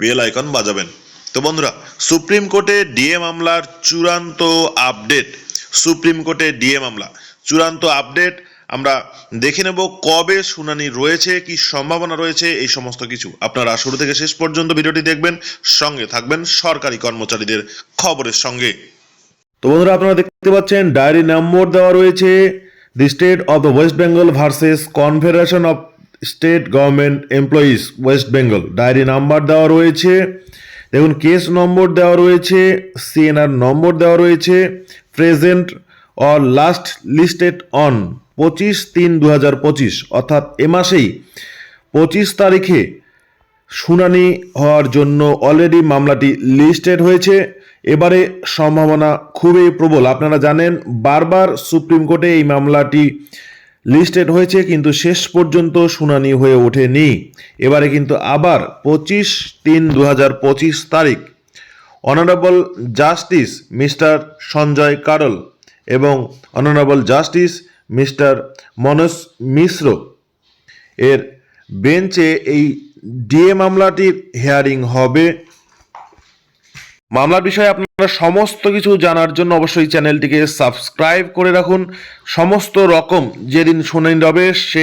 Bell icon বাজাবেন। তো বন্ধুরা, supreme কোর্টে ডিএ মামলার চূড়ান্ত আপডেট, সুপ্রিম কোর্টে ডিএ মামলা, চূড়ান্ত আপডেট আমরা দেখে নেব কবে শুনানি রয়েছে, কি সম্ভাবনা রয়েছে, এই সমস্ত কিছু। আপনারা শুরু থেকে শেষ পর্যন্ত ভিডিওটি দেখবেন, সঙ্গে থাকবেন সরকারি কর্মচারীদের খবরের সঙ্গে। তো বন্ধুরা, আপনারা দেখতে পাচ্ছেন, ডায়েরি নম্বর দেওয়া রয়েছে, the state of the West Bengal versus confederation of state government employees West Bengal. Diary number দেওয়া রয়েছে। দেখুন, কেস নম্বর দেওয়া রয়েছে, সিএনআর নম্বর দেওয়া রয়েছে, present or last listed on পঁচিশ তিন দু হাজার পঁচিশ। অর্থাৎ এ মাসেই পঁচিশ তারিখে শুনানি হওয়ার জন্য অলরেডি মামলাটি লিস্টেড হয়েছে। এবারে সম্ভাবনা খুবই প্রবল। আপনারা জানেন, বারবার সুপ্রিম কোর্টে এই মামলাটি লিস্টেড হয়েছে, কিন্তু শেষ পর্যন্ত শুনানি হয়ে ওঠেনি। এবারে কিন্তু আবার পঁচিশ তিন দু তারিখ। Honourable justice mister Sanjay Karol এবং honourable justice mister Manoj Mishra এর বেঞ্চে এই ডিএ মামলাটির হেয়ারিং হবে। মামলার বিষয়ে আপনারা সমস্ত কিছু জানার জন্য অবশ্যই চ্যানেলটিকে সাবস্ক্রাইব করে রাখুন। সমস্ত রকম যেদিন শুনানি রবে সে